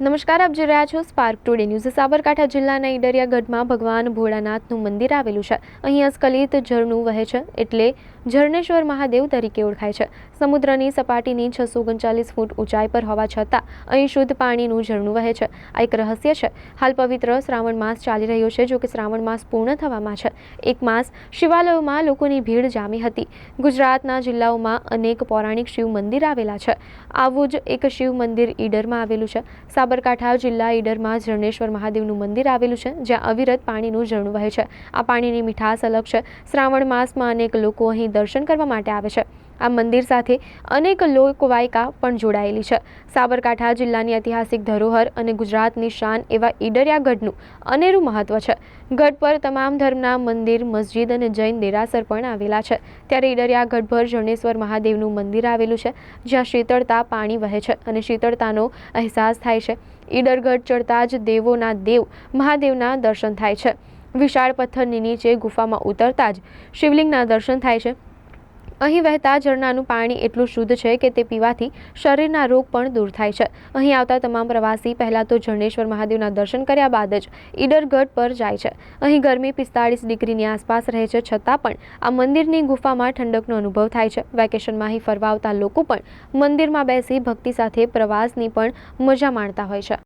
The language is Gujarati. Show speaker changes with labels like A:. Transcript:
A: નમસ્કાર, આપ જોઈ રહ્યા છો સ્પાર્ક ટુડે ન્યૂઝ સાબરકાંઠા જિલ્લાના ઈડરિયા ગઢમાં ભગવાન ભોળાનાથનું મંદિર આવેલું છે. અહીં અસ્કલિત ઝરણું વહે છે એટલે ઝરણેશ્વર મહાદેવ તરીકે ઓળખાય છે. સમુદ્રની સપાટીની છસો ઓગણચાલીસ ફૂટ ઊંચાઈ પર હોવા છતાં અહીં શુદ્ધ પાણીનું ઝરણું વહે છે. આ એક રહસ્ય છે. હાલ પવિત્ર શ્રાવણ માસ ચાલી રહ્યો છે જો કે શ્રાવણ માસ પૂર્ણ થવામાં છે. એક માસ શિવાલયોમાં લોકોની ભીડ જામી હતી. ગુજરાતના જિલ્લાઓમાં અનેક પૌરાણિક શિવ મંદિર આવેલા છે. આવું જ એક શિવ મંદિર ઈડરમાં આવેલું છે. સાબરકાંઠા જિલ્લા ઈડરમાં ઝરણેશ્વર મહાદેવનું મંદિર આવેલું છે, જ્યાં અવિરત પાણીનું ઝરણું વહે છે. આ પાણીની મીઠાશ અલગ છે. શ્રાવણ માસમાં અનેક લોકો અહીં દર્શન કરવા માટે આવે છે. આ મંદિર સાથે અનેક લોકવાયકા પણ જોડાયેલી છે. સાબરકાંઠા જિલ્લાની ઐતિહાસિક ધરોહર અને ગુજરાતની શાન એવા ઈડરિયા ગઢનું અનેરું મહત્વ છે. ગઢ પર તમામ ધર્મના મંદિર, મસ્જિદ અને જૈન દેરાસર પણ આવેલા છે. ત્યારે ઈડરિયા પર જણેશ્વર મહાદેવનું મંદિર આવેલું છે, જ્યાં શીતળતા પાણી વહે છે અને શીતળતાનો અહેસાસ થાય છે. ઈડરગઢ ચડતા જ દેવોના દેવ મહાદેવના દર્શન થાય છે. વિશાળ પથ્થરની નીચે ગુફામાં ઉતરતા જ શિવલિંગના દર્શન થાય છે. અહીં વહેતા ઝરણાનું પાણી એટલું શુદ્ધ છે કે તે પીવાથી શરીરના રોગ પણ દૂર થાય છે. અહીં આવતા તમામ પ્રવાસી પહેલાં તો ઝરણેશ્વર મહાદેવના દર્શન કર્યા બાદ જ ઈડરગઢ પર જાય છે. અહીં ગરમી પિસ્તાળીસ ડિગ્રીની આસપાસ રહે છે, છતાં પણ આ મંદિરની ગુફામાં ઠંડકનો અનુભવ થાય છે. વેકેશનમાં અહીં ફરવા આવતા લોકો પણ મંદિરમાં બેસી ભક્તિ સાથે પ્રવાસની પણ મજા માણતા હોય છે.